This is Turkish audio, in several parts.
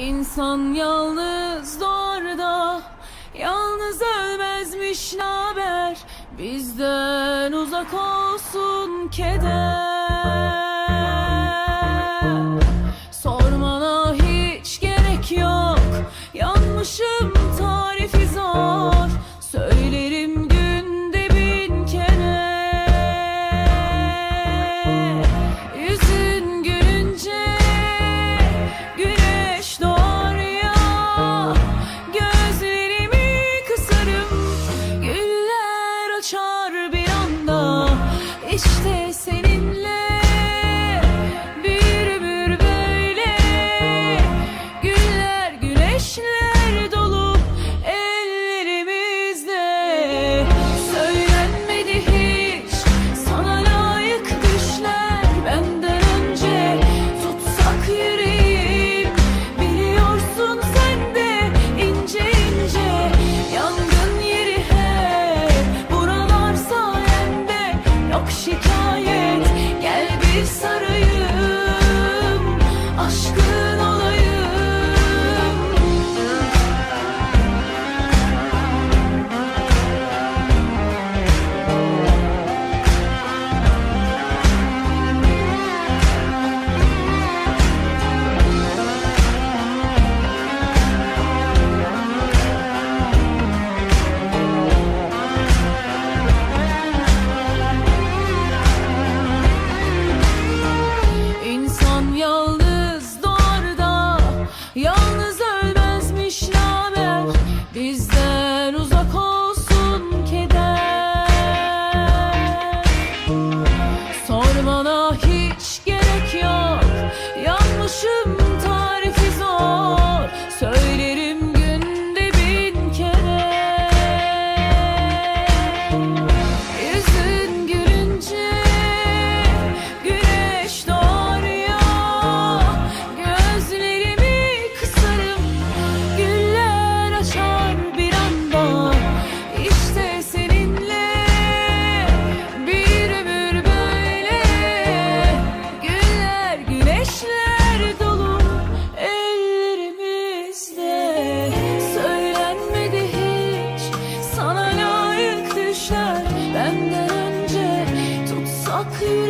İnsan yalnız doğar Yalnız ölmezmiş naber Bizden uzak olsun keder. Sormana hiç gerek yok Yanmışım tarifi zor. to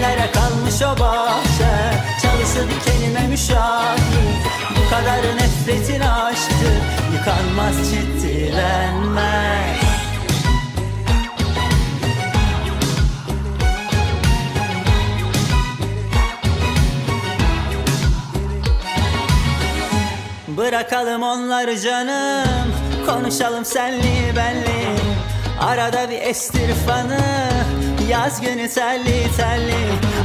Kimlere kalmış o bahçe. Çalısı dikenime müşahit. Bu kadar nefretin aşktır Yıkanmaz çitilenmez Bırakalım onları canım Konuşalım senli benli. Arada bir estir fanı Yaz günü telli telli.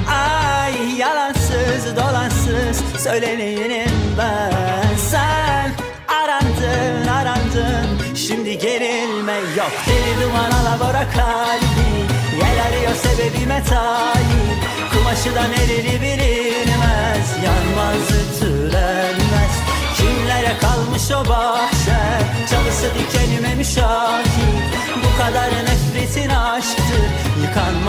Ay yalansız dolansız Söyleneyim ben. Sen arandın arandın. Şimdi gerilme yok. Deli duman alabora kalbi. Yel arıyor sebebime talip. Kumaşı da nereli bilinmez. Yanmaz ütülenmez. Kimlere kalmış o bahçe? Çalısı dikenime müşahit. Bu kadar aşktır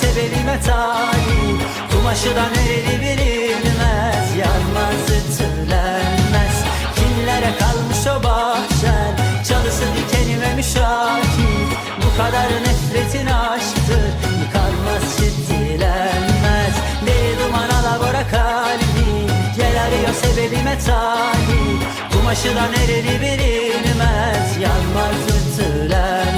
Sebebime talip. Kumaşı da nereli bilinmez. Yanmaz ütülenmez. Kimlere kalmış o bahçen? Çalısı dikenime müşahit Bu kadar nefretin aşktır. Yıkanmaz çitilenmez. Deli duman alabora kalbi. Yel arıyor sebebime talip. Kumaşı da nereli bilinmez. Yanmaz ütülenmez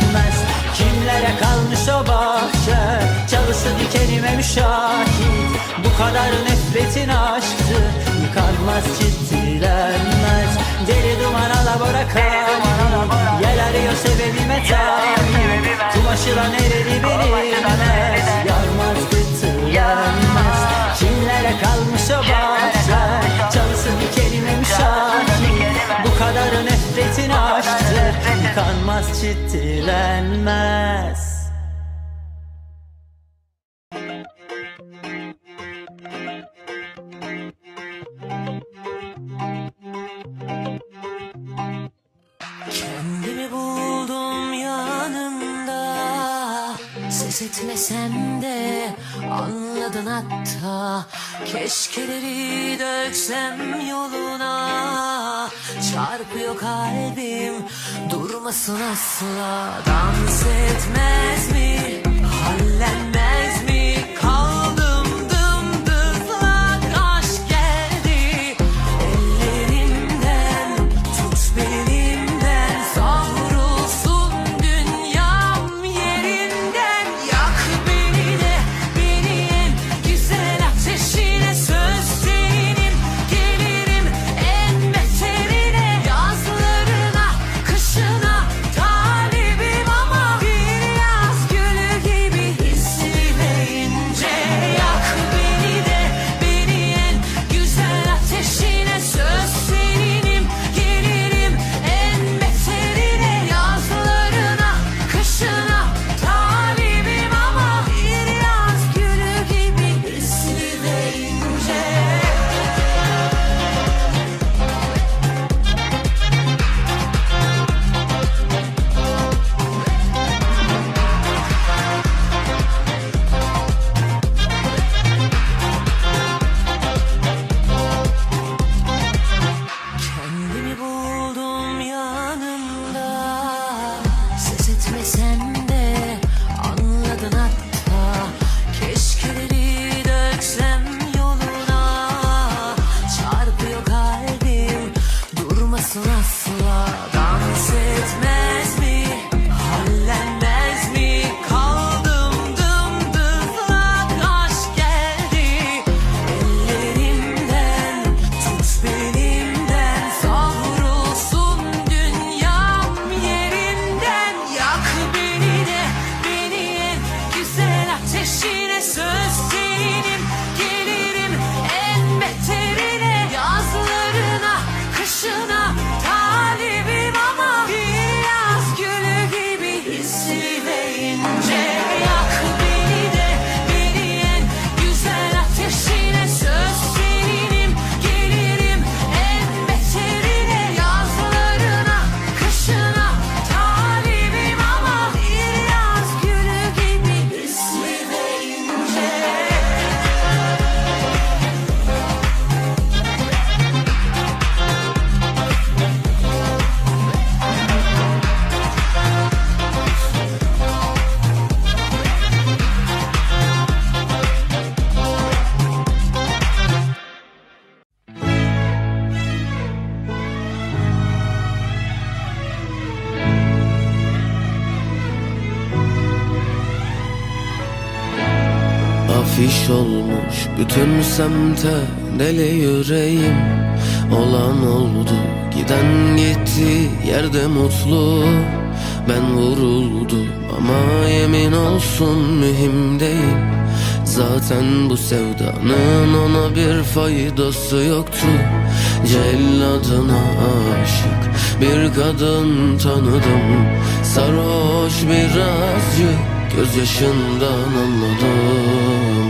dikenime müşahit Bu kadar nefretin aşktır Yıkanmaz çitilenmez Deli duman alabora kalbi Yel arıyor sebebime talip Kumaşı da nereli bilinmez Yanmaz ütülenmez Kimlere kalmış o bahçe? Çalısı dikenime müşahit. Bu kadar nefretin aşktır Yıkanmaz çitilenmez Çarpıyor kalbim durmasın asla. Dans etmez mi? Hallenmez Afiş olmuş. Bütün semte deli yüreğim Olan oldu. Giden gitti yerde mutlu. Ben vuruldum ama yemin olsun mühim değil. Zaten bu sevdanın ona bir faydası yoktu. Celladına aşık bir kadın tanıdım. Sarhoş birazcık gözyaşından anladım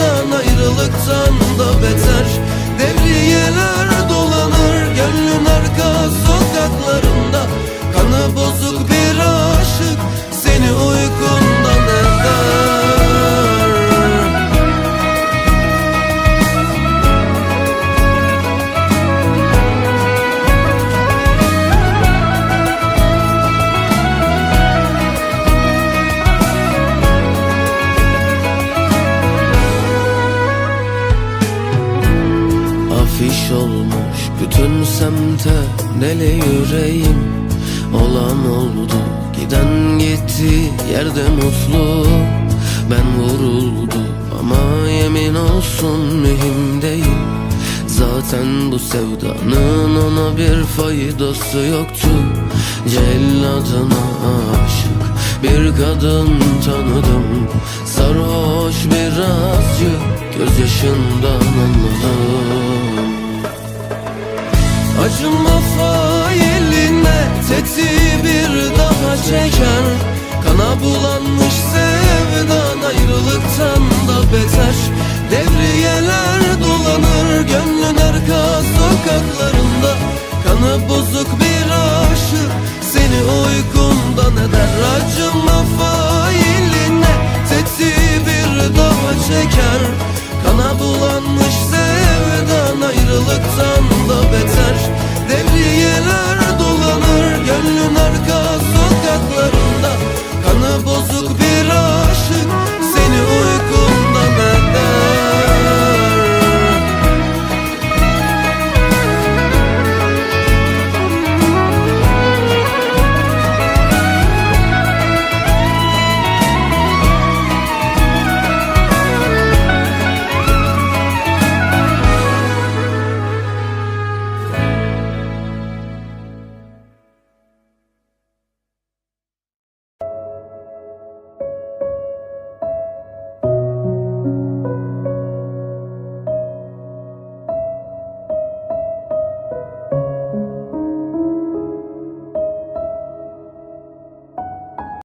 ayrılıktan da beter? Devriyeler dolanır gönlün arka gitti yerde mutlu. Ben vuruldum ama yemin olsun mühim değil Zaten bu sevdanın ona bir faydası yoktu. Celladına aşık bir kadın tanıdım. Sarhoş birazcık gözyaşından anladım. Acıma failine tetiği bir daha çeker Kana bulanmış sevdan ayrılıktan da beter. Devriyeler dolanır gönlün arka sokaklarında. Kanı bozuk bir aşık seni uykundan eder. Acıma failine teti bir dava çeker. Kana bulanmış sevdan ayrılıktan da beter.